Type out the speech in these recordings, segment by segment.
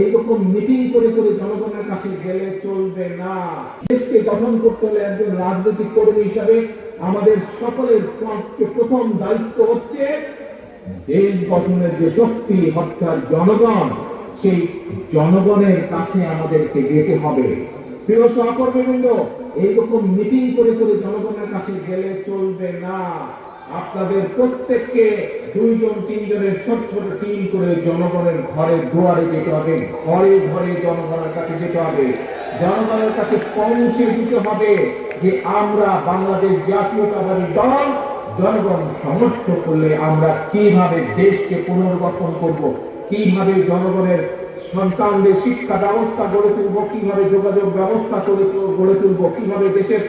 এইরকম মিটিং করে করে জনগণের কাছে গেলে চলবে না। দেশকে গঠন করতে হলে একজন রাজনৈতিক কর্মী হিসাবে আমাদের সকলের প্রথম দায়িত্ব হচ্ছে দেশ গঠনের যে শক্তি অর্থাৎ জনগণ, সেই জনগণের কাছে আমাদেরকে যেতে হবে। প্রিয় সহকর্মীবৃন্দ, এইরকম মিটিং করে করে জনগণের কাছে গেলে চলবে না। আপনাদের প্রত্যেককে দুইজন তিনজনের ছোট ছোট টিম করে জনগণের ঘরে দুয়ারে যেতে হবে। ঘরে ঘরে জনগণের কাছে যেতে হবে। জনগণের কাছে পৌঁছে দিতে হবে যে আমরা বাংলাদেশ জাতীয়তাবাদী দল, জনগণ সমর্থ করলে আমরা কীভাবে দেশকে পুনর্গঠন করব, কীভাবে জনগণের সন্তানদের শিক্ষা ব্যবস্থা গড়ে তুলব, কীভাবে যোগাযোগ ব্যবস্থা করে গড়ে তুলব, কীভাবে দেশের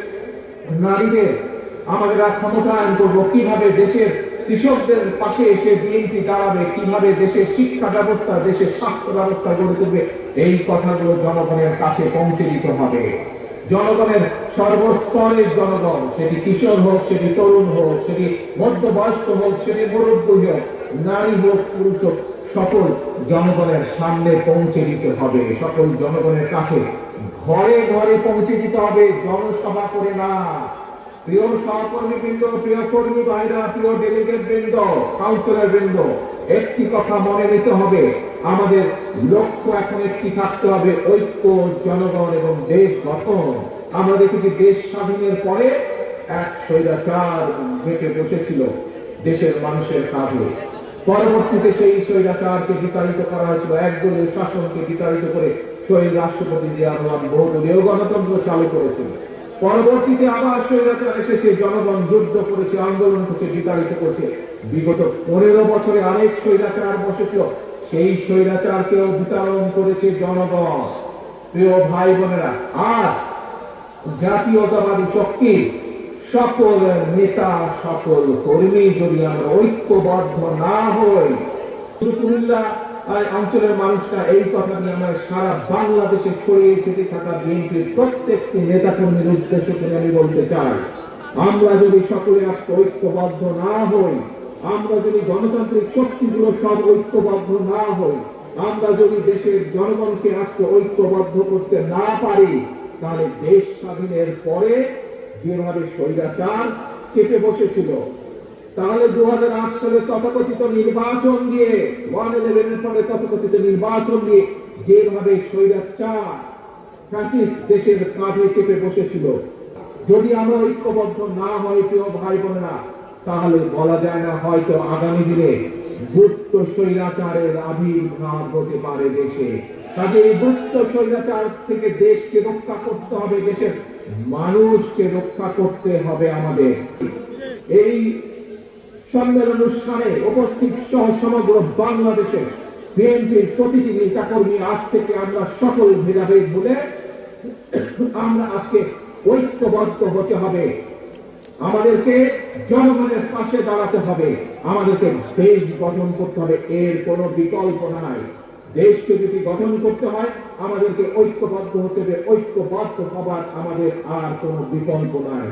নারীদের আমাদের ক্ষমতায়ন করব, কীভাবে দেশের কৃষকদের পাশে এসে বিএনপি দাঁড়াবে, কীভাবে দেশের শিক্ষা ব্যবস্থা, দেশের স্বাস্থ্য ব্যবস্থা গড়ে তুলবে, এই কথাগুলো জনগণের কাছে পৌঁছে দিতে হবে। জনগণের সর্বস্তরের জনগণ, সেটি কিশোর হোক, সেটি তরুণ হোক, সেটি মধ্যবয়স্ক হোক, সেটি মুরব্বী হোক, নারী হোক, পুরুষ হোক, সকল জনগণের সামনে পৌঁছে দিতে হবে। সকল জনগণের কাছে ঘরে ঘরে পৌঁছে দিতে হবে, জনসভা করে না। প্রিয় সহকর্মী বৃন্দ, প্রিয় কর্মী ভাইরা, প্রিয় ডেলিগেট বৃন্দ কাউন্সিলর বৃন্দ, একটি কথা মনে নিতে হবে। আমাদের লক্ষ্য এখন একটি থাকতে হবে, ঐক্য, জনগণ এবং দেশ গঠন। আমরা দেখেছি দেশ স্বাধীনের পরে এক স্বৈরাচার বসেছিল দেশের মানুষের কাঁধে। পরবর্তীতে সেই স্বৈরাচারকে বিতাড়িত করা হয়েছিল, একদলীয় শাসনকে বিতাড়িত করে রাষ্ট্রপতি জিয়া বহুদলীয় গণতন্ত্র চালু করেছিল পরবর্তীতে আবার স্বৈরাচার এসে সেই জনগণ যুদ্ধ করেছে, আন্দোলন করছে বিতাড়িত করছে। বিগত পনেরো বছরে আরেক স্বৈরাচার বসেছিল, সেই স্বৈরাচারকেও বিতাড়ন করেছে জনগণ। প্রিয় ভাই বোনেরা আর জাতীয়তাবাদী শক্তি, সকল নেতা, সকল কর্মী, যদি আমরা ঐক্যবদ্ধ না হই কুমিল্লা অঞ্চলের মানুষরা এই কথা নিয়ে আমার সারা বাংলাদেশে ছড়িয়ে ছিটে থাকা বিএনপির প্রত্যেকটি নেতা কর্মীর উদ্দেশ্য করে আমি বলতে চাই, আমরা যদি সকলে আজকে ঐক্যবদ্ধ না হই, আমরা যদি গণতান্ত্রিক শক্তিগুলো সব ঐক্যবদ্ধ না হই, আমরা যদি দেশের জনগণকে আজকে ঐক্যবদ্ধ করতে না পারি, তাহলে দেশ স্বাধীনের পরে যেভাবে স্বৈরাচার চেপে বসেছিল তাহলে দু সালে তথাকথিত নির্বাচন দিয়ে ওয়ান ইলেভেনের পরে তথাকথিত নির্বাচন দিয়ে যেভাবে স্বৈরাচার দেশের কাঁধে চেপে বসেছিল, যদি আমরা ঐক্যবদ্ধ না হই, প্রিয় ভাই বোনেরা, তাহলে বলা যায় না হয়তো আগামী দিনে গুপ্ত স্বৈরাচারের আবির্ভাব হতে পারে দেশে। কাজে এই গুপ্ত স্বৈরাচার থেকে দেশকে রক্ষা করতে হবে, দেশের মানুষকে রক্ষা করতে হবে আমাদের। এই সম্মেলন অনুষ্ঠানে উপস্থিত সহ সমগ্র বাংলাদেশে বিএনপির প্রতিটি নেতাকর্মী আজ থেকে আমরা সকল ভেদাভেদ বলে আমরা আজকে ঐক্যবদ্ধ হতে হবে। আমাদেরকে জনগণের পাশে দাঁড়াতে হবে। আমাদেরকে দেশ গঠন করতে হবে, এর কোনো বিকল্প নাই। দেশকে যদি গঠন করতে হয়, আমাদেরকে ঐক্যবদ্ধ হতে হবে। ঐক্যবদ্ধ হবার আমাদের আর কোনো বিকল্প নাই।